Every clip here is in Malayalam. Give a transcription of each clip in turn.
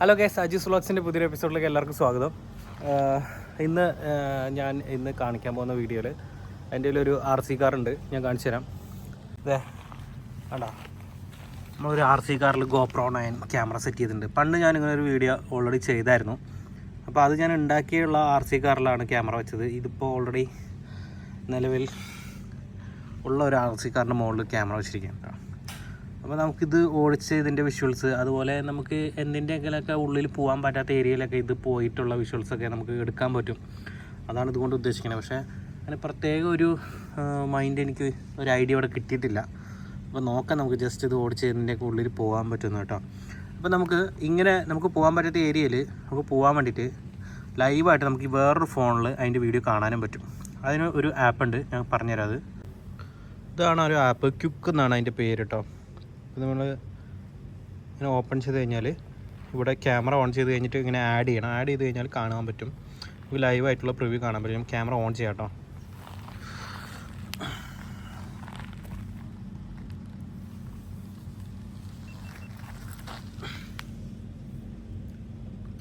ഹലോ കെ സജി വ്ളോഗ്സിന്റെ പുതിയൊരു എപ്പിസോഡിലേക്ക് എല്ലാവർക്കും സ്വാഗതം. ഇന്ന് ഞാൻ ഇന്ന് കാണിക്കാൻ പോകുന്ന വീഡിയോയിൽ എന്റെ ഒരു ആർ സി കാറുണ്ട് ഞാൻ കാണിച്ചു തരാം. ഇതേ വേണ്ടാ നമ്മളൊരു ആർ സി കാറിൽ ഗോപ്രോ നയൻ ക്യാമറ സെറ്റ് ചെയ്തിട്ടുണ്ട്. പണ്ട് ഞാൻ ഇങ്ങനെ ഒരു വീഡിയോ ഓൾറെഡി ചെയ്തായിരുന്നു. അപ്പോൾ അത് ഞാൻ ഉണ്ടാക്കിയുള്ള ആർ സി കാറിലാണ് ക്യാമറ വെച്ചത്. ഇതിപ്പോൾ ഓൾറെഡി നിലവിൽ ഉള്ള ഒരു ആർ സി കാറിന്റെ മുകളിൽ ക്യാമറ വെച്ചിരിക്കുകയാണ് അപ്പോൾ നമുക്കിത് ഓടിച്ച് ഇതിന്റെ വിഷ്വൽസ് അതുപോലെ നമുക്ക് എന്തിന്റെങ്കിലൊക്കെ ഉള്ളിൽ പോകാൻ പറ്റാത്ത ഏരിയയിലൊക്കെ ഇത് പോയിട്ടുള്ള വിഷ്വൽസൊക്കെ നമുക്ക് എടുക്കാൻ പറ്റും. അതാണ് ഇതുകൊണ്ട് ഉദ്ദേശിക്കുന്നത്. പക്ഷേ അതിന് പ്രത്യേക ഒരു മൈൻഡ് എനിക്ക് ഒരു ഐഡിയ ഇവിടെ കിട്ടിയിട്ടില്ല. അപ്പോൾ നോക്കാം നമുക്ക് ജസ്റ്റ് ഇത് ഓടിച്ച് ഇതിന്റെയൊക്കെ ഉള്ളിൽ പോകാൻ പറ്റുന്നു കേട്ടോ. അപ്പോൾ നമുക്ക് ഇങ്ങനെ നമുക്ക് പോകാൻ പറ്റാത്ത ഏരിയയിൽ നമുക്ക് പോകാൻ വേണ്ടിയിട്ട് ലൈവായിട്ട് നമുക്ക് വേറൊരു ഫോണിൽ അതിന്റെ വീഡിയോ കാണാനും പറ്റും. അതിന് ഒരു ആപ്പ് ഉണ്ട്. ഞാൻ പറഞ്ഞുതരാം അത്. ഇതാണ് ഒരു ആപ്പ് ക്യുക്ക് എന്നാണ് അതിന്റെ പേര് കേട്ടോ. അപ്പോൾ നമ്മൾ ഇങ്ങനെ ഓപ്പൺ ചെയ്ത് കഴിഞ്ഞാൽ ഇവിടെ ക്യാമറ ഓൺ ചെയ്ത് കഴിഞ്ഞിട്ട് ഇങ്ങനെ ആഡ് ചെയ്യണം. ആഡ് ചെയ്ത് കഴിഞ്ഞാൽ കാണാൻ പറ്റും. നമുക്ക് ലൈവായിട്ടുള്ള പ്രിവ്യൂ കാണാൻ പറ്റും. ക്യാമറ ഓൺ ചെയ്യാം കേട്ടോ.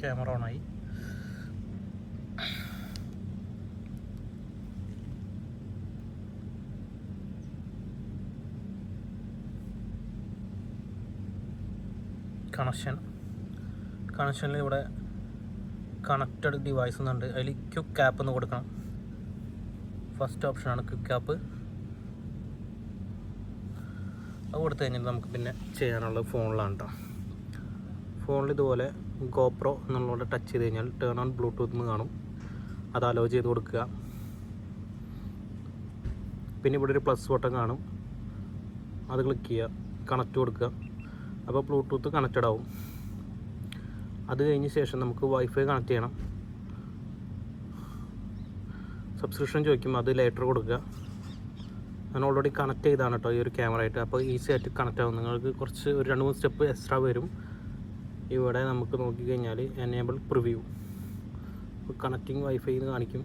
ക്യാമറ ഓണായി കണക്ഷൻ കണക്ഷനിൽ ഇവിടെ കണക്റ്റഡ് ഡിവൈസ് എന്നുണ്ട് അതിൽ ക്യുക്ക് ക്യാപ്പ് എന്ന് കൊടുക്കണം. ഫസ്റ്റ് ഓപ്ഷനാണ് ക്യുക്ക് ആപ്പ് അത് കൊടുത്തു കഴിഞ്ഞാൽ നമുക്ക് പിന്നെ ചെയ്യാനുള്ളത് ഫോണിലാണ് കേട്ടോ ഫോണിൽ ഇതുപോലെ ഗോപ്രോ എന്നുള്ളത് ടച്ച് ചെയ്ത് കഴിഞ്ഞാൽ ടേൺ ഓൺ ബ്ലൂടൂത്ത് എന്ന് കാണും. അത് അലോ ചെയ്ത് കൊടുക്കുക. പിന്നെ ഇവിടെ ഒരു പ്ലസ് ബട്ടൺ കാണും. അത് ക്ലിക്ക് ചെയ്യുക. കണക്റ്റ് കൊടുക്കുക. അപ്പോൾ ബ്ലൂടൂത്ത് കണക്റ്റഡ് ആവും. അത് കഴിഞ്ഞ ശേഷം നമുക്ക് വൈഫൈ കണക്ട് ചെയ്യണം. സബ്സ്ക്രിപ്ഷൻ ചോദിക്കും അത് ലേറ്റർ കൊടുക്കുക. ഞാൻ ഓൾറെഡി കണക്ട് ചെയ്താണ് കേട്ടോ ഈ ഒരു ക്യാമറ ആയിട്ട്. അപ്പോൾ ഈസി ആയിട്ട് കണക്ട് ആവും. നിങ്ങൾക്ക് കുറച്ച് ഒരു രണ്ട് മൂന്ന് സ്റ്റെപ്പ് എക്സ്ട്രാ വരും. ഇവിടെ നമുക്ക് നോക്കിക്കഴിഞ്ഞാൽ എനേബിൾ പ്രിവ്യൂ കണക്റ്റിംഗ് വൈഫൈ എന്ന് കാണിക്കും.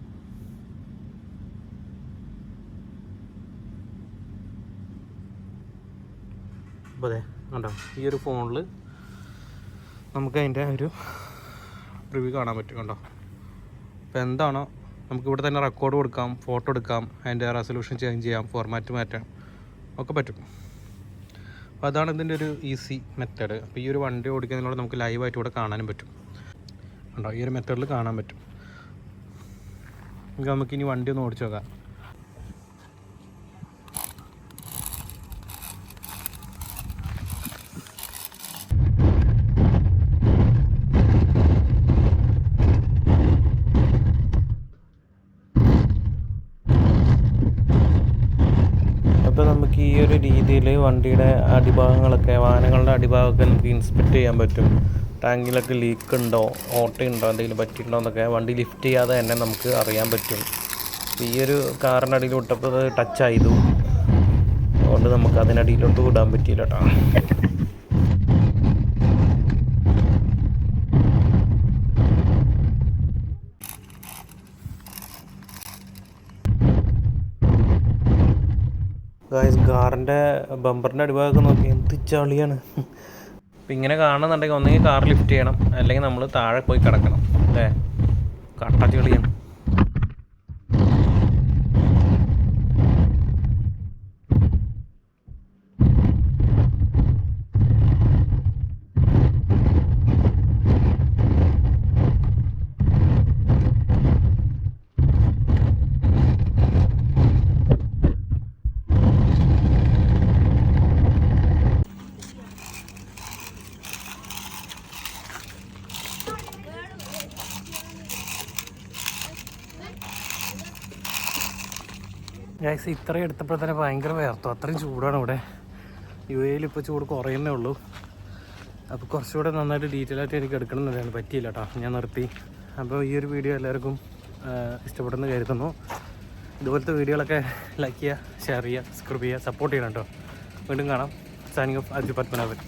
അതെ കണ്ടോ? ഈ ഒരു ഫോണിൽ നമുക്ക് അതിന്റെ ഒരു റിവ്യൂ കാണാൻ പറ്റും കണ്ടോ? അപ്പോൾ എന്താണോ നമുക്ക് ഇവിടെ തന്നെ റെക്കോർഡ് കൊടുക്കാം ഫോട്ടോ എടുക്കാം അതിന്റെ റെസൊല്യൂഷൻ ചേഞ്ച് ചെയ്യാം ഫോർമാറ്റ് മാറ്റാം ഒക്കെ പറ്റും. അപ്പോൾ അതാണ് ഇതിന്റെ ഒരു ഈസി മെത്തേഡ് അപ്പോൾ ഈ ഒരു വണ്ടി ഓടിക്കുന്നതിലൂടെ നമുക്ക് ലൈവായിട്ട് ഇവിടെ കാണാനും പറ്റും. കണ്ടോ? ഈ ഒരു മെത്തേഡിൽ കാണാൻ പറ്റും. നമുക്ക് നമുക്ക് ഇനി വണ്ടി ഒന്ന് ഓടിച്ചു നോക്കാം അപ്പോൾ നമുക്ക് ഈ ഒരു രീതിയിൽ വണ്ടിയുടെ അടിഭാഗങ്ങളൊക്കെ വാഹനങ്ങളുടെ അടിഭാഗമൊക്കെ നമുക്ക് ഇൻസ്പെക്ട് ചെയ്യാൻ പറ്റും. ടാങ്കിലൊക്കെ ലീക്ക് ഉണ്ടോ ഓട്ടയുണ്ടോ എന്തെങ്കിലും പറ്റിയിട്ടുണ്ടോ എന്നൊക്കെ വണ്ടി ലിഫ്റ്റ് ചെയ്യാതെ തന്നെ നമുക്ക് അറിയാൻ പറ്റും. ഈ ഒരു കാറിന്റെ അടിയിൽ വിട്ടപ്പോൾ ടച്ച് ആയതു. അതുകൊണ്ട് നമുക്ക് അതിനടിയിലോട്ട് വിടാൻ പറ്റിയില്ല കേട്ടോ ഗായ്സ് കാറിന്റെ ബമ്പറിന്റെ അടിഭാഗമൊക്കെ നോക്കി. എന്ത് ചളിയാണ്. അപ്പം ഇങ്ങനെ കാണുന്നുണ്ടെങ്കിൽ ഒന്നെങ്കിൽ കാർ ലിഫ്റ്റ് ചെയ്യണം. അല്ലെങ്കിൽ നമ്മൾ താഴെ പോയി കിടക്കണം. അല്ലേ? കട്ട ചെളിയാണ്. ഗൈസ് ഇത്രയും എടുത്തപ്പോൾ ഭയങ്കര വേർത്തു അത്രയും ചൂടാണ് ഇവിടെ. യു എയിൽ ഇപ്പോൾ ചൂട് കുറയുന്നേ ഉള്ളൂ. അപ്പോൾ കുറച്ചുകൂടെ നന്നായിട്ട് ഡീറ്റെയിൽ ആയിട്ട് എനിക്ക് എടുക്കണമെന്നുണ്ടായിരുന്നു പറ്റിയില്ല കേട്ടോ ഞാൻ നിർത്തി. അപ്പോൾ ഈ ഒരു വീഡിയോ എല്ലാവർക്കും ഇഷ്ടപ്പെടുന്നു കരുതുന്നു. ഇതുപോലത്തെ വീഡിയോകളൊക്കെ ലൈക്ക് ചെയ്യുക ഷെയർ ചെയ്യുക സബ്സ്ക്രൈബ് ചെയ്യുക സപ്പോർട്ട് ചെയ്യണം കേട്ടോ വീണ്ടും കാണാം. സാനിങ് ഓഫ് അജു പത്മനാഭൻ